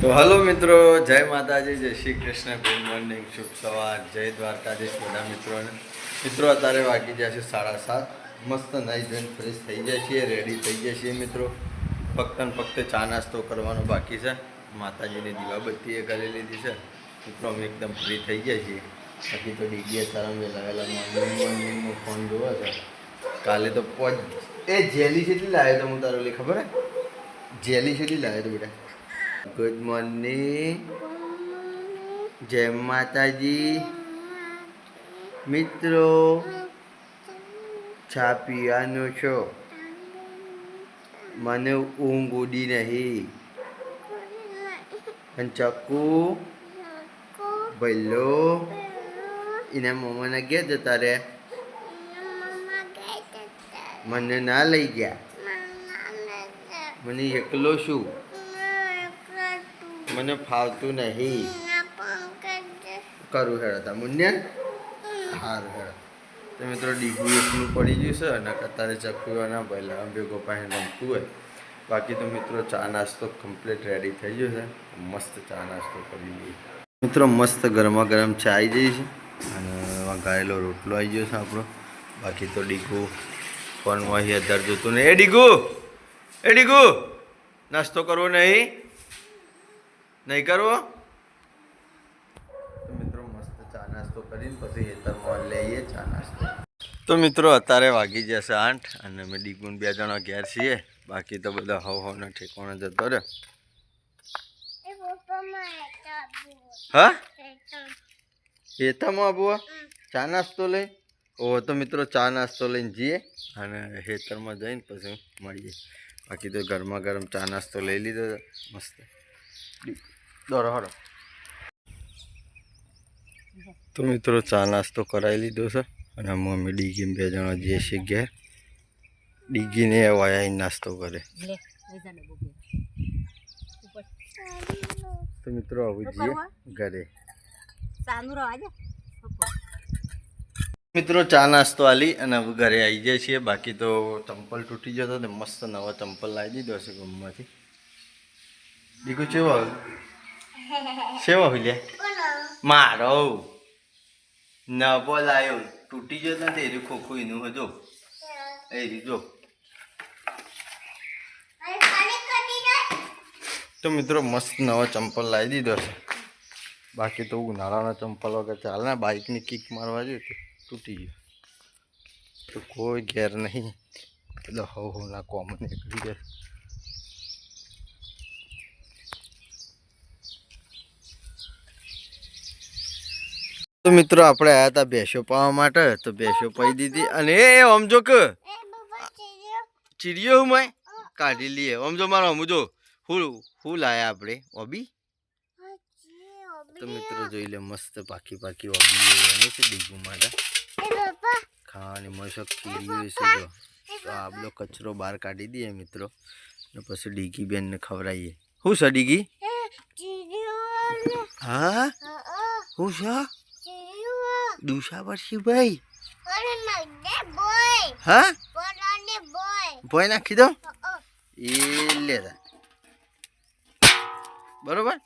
તો હલો મિત્રો, જય માતાજી, જય શ્રી કૃષ્ણ, ગુડ મોર્નિંગ, શુભ સવાર, જય દ્વારકાધીશ બધા મિત્રોને. મિત્રો, અત્યારે વાગી જાય છે સાડા સાત. મસ્ત નાઈ ધોઈને ફ્રેશ થઈ જાય છીએ રેડી થઈ જાય છીએ મિત્રો. ફક્ત ફક્ત ચા નાસ્તો કરવાનો બાકી છે. માતાજીની દીવાબત્તી એ કરી લીધી છે. મિત્રો, અમે એકદમ ફ્રી થઈ ગયા છીએ. બાકી તો ડીગીએ તારા મેં મોર્નિંગ મોર્નિંગનો ફોન જોવો છે. કાલે તો પોચ એ જેલી કેટલી લાવ્યો તો હું તારો ખબર હે? જેલી કેટલી લાવ્યો તો બેટા? ગુડ મોર્નિંગ જય માતાજી મિત્રો ચા પીવાનો છો મને ઊંઘ ઉડી નહીં અને ચક્કુ ભલ્લો એના મમ્માના ગયા જતા રે મને ના લઈ ગયા મને એકલો શું મને ફાવતું નહીં. કરું હેડતા મુન્યા સારું હેડ તો મિત્રો ડીગું એકલું પડી ગયું છે અને અત્યારે ચકુવાના પહેલાં અંબે પાસે રમતું હોય. બાકી તો મિત્રો ચા નાસ્તો કમ્પ્લીટ રેડી થઈ ગયો છે. મસ્ત ચા નાસ્તો કરી લઈએ. મિત્રો મસ્ત ગરમા ગરમ ચા આવી જઈ છે. અને વઘારેલો રોટલો આવી ગયો છે આપણો. બાકી તો ડીગું પણ અહીં અધાર જોતું નહીં. એ ડીગુ! એ ડીગુ! નાસ્તો કરવો નહીં? નહીં કરવો? મિત્રો મસ્ત ચા નાસ્તો કરીને પછી હેતરમાં લઈએ ચા નાસ્તો. તો મિત્રો અત્યારે વાગી જશે આઠ અને અમે ડીગુન બે જણા ઘેર છીએ. બાકી તો બધા હવ હવના ઠેકોણે જતો રહે હા? હેતામાં આબુઆ ચા નાસ્તો લઈ? ઓ તો મિત્રો ચા નાસ્તો લઈને જઈએ અને હેતરમાં જઈને પછી મળીએ. બાકી તો ગરમા ગરમ ચા નાસ્તો લઈ લીધો. મસ્ત. દોરો હરો તો મિત્રો ચા નાસ્તો કરાવી લીધો છે અને મમ્મી ડીગી બે જણા જઈએ છીએ ઘેર. ડીગીને વાયા નાસ્તો કરે. તો મિત્રો આવું જઈએ ઘરે. મિત્રો ચા નાસ્તો આલી અને હવે ઘરે આવી જાય છીએ. બાકી તો ચંપલ તૂટી જતો ને મસ્ત નવા ચંપલ લાવી દીધો હશે ગમમાંથી બીજું ચેવો સેવો હુલ્યા મારો. ન લાયો તૂટી જતો ને એરી ખોખું એનું હજો એ રીજો તો મિત્રો મસ્ત નવો ચંપલ લાવી દીધો છે. બાકી તો ઉનાળાના ચંપલ વગર ચાલે ને બાઇકની કિક મારવા જોઈએ તો તૂટી ગયો. તો કોઈ ઘેર નહીં. એટલે હવ ના કોમન નીકળી જાય તો મિત્રો આપણે આવ્યા હતા ભેંસો પાવા માટે તો ભેંસો પાઈ દીધી. અને એ સમજો કે. ચીડિયો હું મેં કાઢી લઈએ. સમજો મારો અમુજો હું હું લાયા આપણે? ઓબી? તો મિત્રો જોઈ લે મસ્ત પાકી પાકી ઓબી છે ડીગુ માટે. ખાવાની મસ્ત કીડીઓ છે જો. તો આપણો કચરો બહાર કાઢી દઈએ મિત્રો. ને પછી ડીગી બેનને ખવડાવીએ શું છે ડીગી? હા? શું છે? દુસા વર્ષી ભાઈ હા? ભોય નાખી દો. એ લે. બરોબર?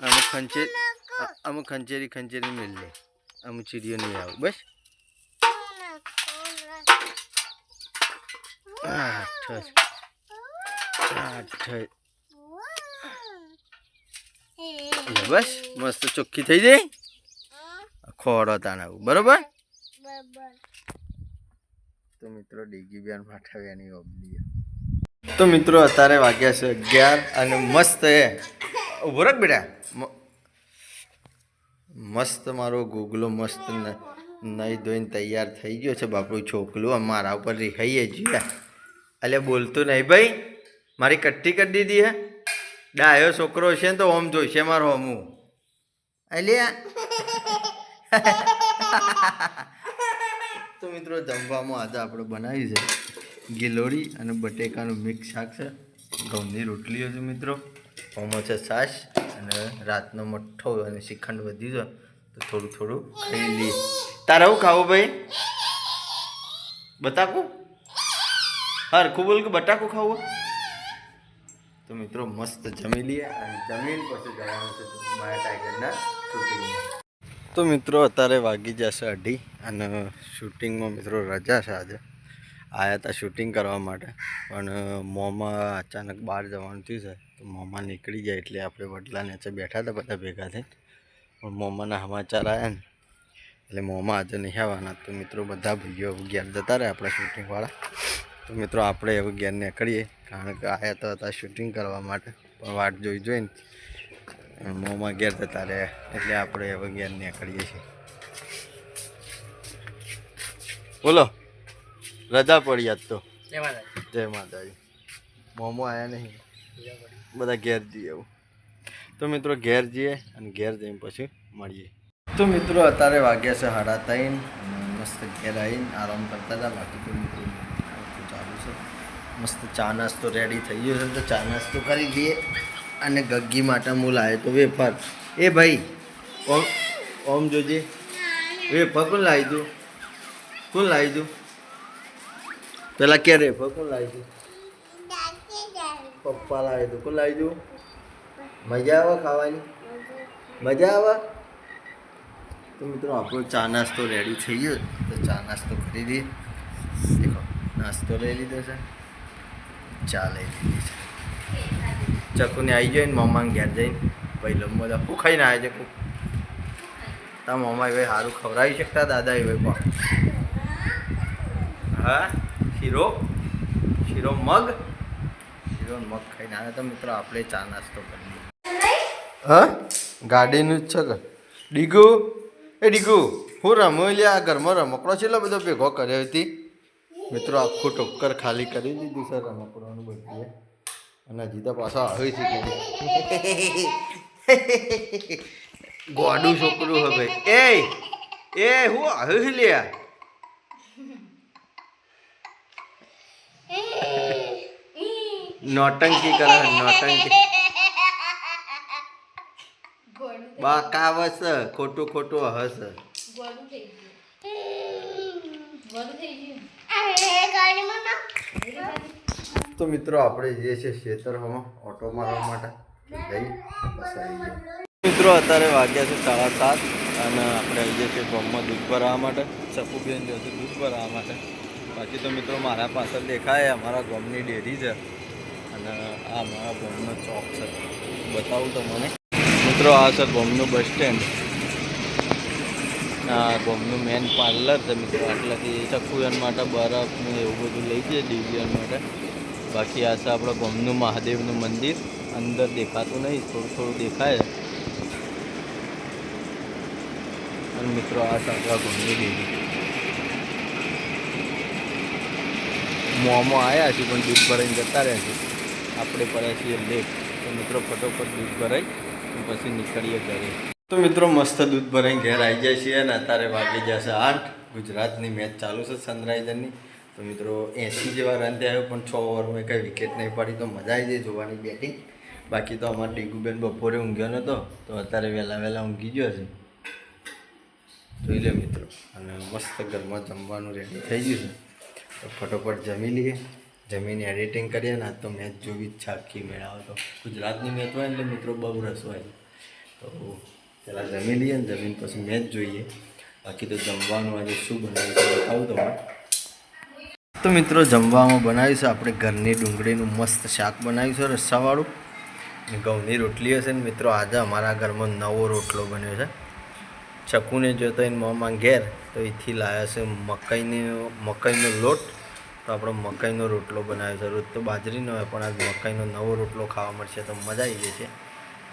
અમે ખંચેર અમુક ખંચેરી ખંચેરી મેળ લે. અમુક ચીડીઓ નહીં આવું. બસ? આઠ આઠ બસ. મસ્ત ચોખ્ખી થઈ જાય. ખોડો તાને બરોબર? તો મિત્રો ડીગી બેન પાઠવ્યાની ઓબલી તો મિત્રો અત્યારે વાગ્યા છે અગિયાર અને મસ્ત એ. ઊભો રાખ બેટા. મસ્ત મારો ગુગલો મસ્ત નહીં ધોઈને તૈયાર થઈ ગયો છે. બાપડું છોકલું મારા ઉપર રિહાઈએ જીયા. એટલે બોલતું નહીં ભાઈ. મારી કટ્ટી કરી દીધી હે. ડાયો છોકરો છે ને તો ઓમ જોઈશે મારો હમું અલ્યા તો મિત્રો, જમવામાં આજે આપણે બનાવી છે ગિલોરી અને બટેકાનું મિક્સ શાક છે. ઘઉંની રોટલીઓ છે મિત્રો. ઓમાં છે છાશ અને રાતનો મઠ્ઠો અને શ્રીખંડ વધી છે. તો થોડું થોડું ખાઈ લઈએ. તારે હું ખાવું ભાઈ? બતાકું હરખું બોલ કે બટાકું ખાવું તો મિત્રો, મસ્ત જમી લઈએ અને જમીન પછી જવાનું છે મારા ટાઈગરના શૂટિંગમાં તો મિત્રો અત્યારે વાગી જશે અઢી અને શૂટિંગમાં મિત્રો રજા છે આજે. આવ્યા હતા શૂટિંગ કરવા માટે, પણ મોંમાં અચાનક બહાર જવાનું થયું છે, તો મોંમાં નીકળી જાય એટલે આપણે વડલા નીચે બેઠા હતા બધા ભેગા થઈને. પણ મોંમાંના સમાચાર આવ્યા ને, એટલે મોંમાં આજે નહીં આવવાના. તો મિત્રો બધા ભાઈઓ ઘેર જતા રહે આપણા શૂટિંગવાળા. તો મિત્રો આપણે એવું ઘેર નીકળીએ, કારણ કે આવ્યા તો હતા શૂટિંગ કરવા માટે, પણ વાટ જોઈ જોઈને મોંમાં ઘેર જતા રહે એટલે આપણે હવે ઘેર નીકળીએ છીએ. બોલો રજા પડી આજ તો. જય માતાજી. મોમો આવ્યા નહીં. બધા ઘેર જઈએ એવું. તો મિત્રો ઘેર જઈએ અને ઘેર જઈને પછી મળીએ. તો મિત્રો અત્યારે વાગ્યા છે સાડા ત્રણ. મસ્ત ઘેર આવીને આરામ કરતા હતા. બાકી તો મિત્રો ચાલુ છે. મસ્ત ચા નાસ્તો રેડી થઈ ગયો છે. તો ચા નાસ્તો કરી દઈએ અને ગગ્ગી માટે હું લાવ્યો તો વેફર. એ ભાઈ, ઓમ ઓમ જોજે. વેફર કોણ લાવી દઉં? કોણ લાવી દઉં? પેલા કે રેફર કોણ લાવી દઉં? પપ્પા લાવી દઉં. કોણ લાવી દઉં? મજા આવે ખાવાની? મજા આવે? તો મિત્રો, આપણો ચા નાસ્તો રેડી થઈ ગયો. તો ચા નાસ્તો કરી દઈએ. નાસ્તો લઈ લીધો છે. ચા લઈ લીધી છે. ચકુને આવી જાય ને મમ્માને ઘેર જઈને ભાઈ લંબો દા હું ખાઈને આવે છે કુક તા મમ્મા ભાઈ સારું ખવડાવી શકતા દાદા ભાઈ પણ હા? શીરો? શીરો મગ? શીરો મગ ખાઈને આવે તો મિત્રો, આપણે ચા નાસ્તો કરીએ હા? ગાડીનું જ છે કે? ડીગુ? એ ડીગુ, હું રમો લે આ ઘરમાં રમકડો છે એટલો બધો ભેગો કર્યો હતી. મિત્રો, આખું ટોક્કર ખાલી કરી દીધું સર રમકડાનું બધું. અને જીતા પાછા આવે છે કે ગોડું છોકરું હવે. એ એ હું આવ્યું છે લ્યા? નોટંકી કરે નોટંકી. બાકાવસ ખોટું ખોટું હસ ગોડું થઈ ગયું ગોળું થઈ ગયું. તો મિત્રો આપણે જે છે ખેતરમાં ઓટો મારવા માટે જઈ, બસ મિત્રો, અત્યારે વાગ્યા છે સાડા સાત અને આપણે જે છીએ ગોમમાં દૂધ ભરાવા માટે. ચપુબેન જશે દૂધ ભરાવા માટે. બાકી તો મિત્રો મારા પાછળ દેખાય, અમારા ગોમની ડેરી છે અને આ અમારા ગોમનો ચોક છે. બતાવું તો મને. મિત્રો, આ છે ગોમનું બસ સ્ટેન્ડ. આ ગોમનું મેન પાર્લર છે મિત્રો. આટલાથી ચકુયન માટે, બરફનું એવું બધું લઈ જઈએ ડિવિઝન માટે. બાકી આ છે આપણા ગામનું મહાદેવનું મંદિર. અંદર દેખાતું નહીં, થોડું થોડું દેખાય. અને મિત્રો, આ આપણા ગામની ડેરી મોંમાં આવ્યા છીએ, પણ દૂધ ભરાઈને જતા રહે છે આપણે પડ્યા છીએ લેક. તો મિત્રો, ફટોફટ દૂધ ભરાઈ પછી નીકળીએ ઘરે. તો મિત્રો, મસ્ત દૂધ ભરાઈને ઘેર આવી જાય છીએ અને અત્યારે વાગી જશે આઠ. ગુજરાતની મેચ ચાલુ છે, સનરાઈઝરની. તો મિત્રો એંસી જેવા રન થયા પણ છ ઓવરમાં કંઈ વિકેટ નહીં પડી, તો મજા આવી જાય જોવાની બેટિંગ બાકી તો અમારે ટીકુબેન બપોરે ઊંઘ્યો નહોતો તો અત્યારે વહેલા વહેલા ઊંઘી ગયો છે. જોઈ લે મિત્રો, અને મસ્ત ઘરમાં જમવાનું રેડી થઈ ગયું છે. તો ફટોફટ જમી લઈએ. જમીને એડિટિંગ કરીએ, ને તો મેચ જોવી જ છાખી મેળાવો તો. ગુજરાતની મેચ હોય એટલે મિત્રો બહુ રસ હોય. તો પહેલાં જમી લઈએ ને જમીન પછી મેચ જોઈએ. બાકી તો જમવાનું આજે શું બનાવ્યું છે બતાવું તમને. તો મિત્રો, જમવામાં બનાવ્યું છે આપણે ઘરની ડુંગળીનું મસ્ત શાક બનાવ્યું છે રસ્સાવાળું અને ઘઉંની રોટલી હશે ને મિત્રો, આજે અમારા ઘરમાં નવો રોટલો બન્યો છે. ચકુને જોતો એને મોંમાં ઘેર, તો એથી લાવ્યા છે મકાઈની, મકાઈનો લોટ. તો આપણો મકાઈનો રોટલો બનાવ્યો છે. રોજ તો બાજરીનો હોય, પણ આજ મકાઈનો નવો રોટલો ખાવા મળશે, તો મજા આવી જશે.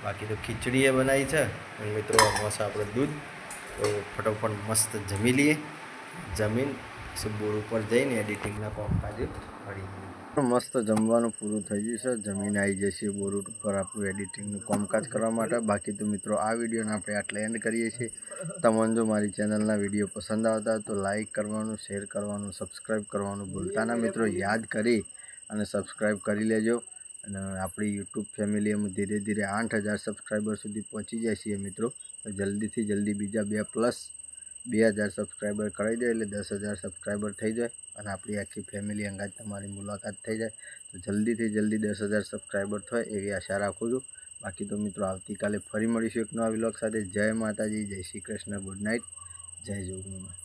બાકી તો ખીચડી એ બનાવી છે. અને મિત્રો મસ્ત આપણે દૂધ, તો ફટોફટ મસ્ત જમી લઈએ. જમીન બોર્ડ ઉપર જઈને એડિટિંગના કામકાજે મળી મસ્ત જમવાનું પૂરું થઈ ગયું છે. જમીન આવી જશે બોર્ડ ઉપર આપણું એડિટિંગનું કામકાજ કરવા માટે. બાકી તો મિત્રો, આ વિડીયોને આપણે આટલે એન્ડ કરીએ છીએ. તમને જો મારી ચેનલના વીડિયો પસંદ આવતા તો લાઇક કરવાનું શેર કરવાનું સબસ્ક્રાઈબ કરવાનું ભૂલતા ના. મિત્રો, યાદ કરી અને સબસ્ક્રાઈબ કરી લેજો. અને આપણી યુટ્યુબ ફેમિલી અમે ધીરે ધીરે આઠ હજાર સબસ્ક્રાઈબર સુધી પહોંચી જાય છીએ મિત્રો. તો જલ્દીથી જલ્દી બીજા બે પ્લસ બે હજાર સબસ્ક્રાઈબર કરાવી દો એટલે દસ હજાર સબસ્ક્રાઈબર થઈ જાય અને આપણી આખી ફેમિલી અંગાજ તમારી મુલાકાત થઈ જાય. તો જલ્દીથી જલ્દી દસ હજાર સબસ્ક્રાઈબર થાય એવી આશા રાખું છું. બાકી તો મિત્રો આવતીકાલે ફરી મળીશું એક નવા વ્લોગ સાથે. જય માતાજી, જય શ્રી કૃષ્ણ ગુડ નાઇટ જય જોગનુમાં.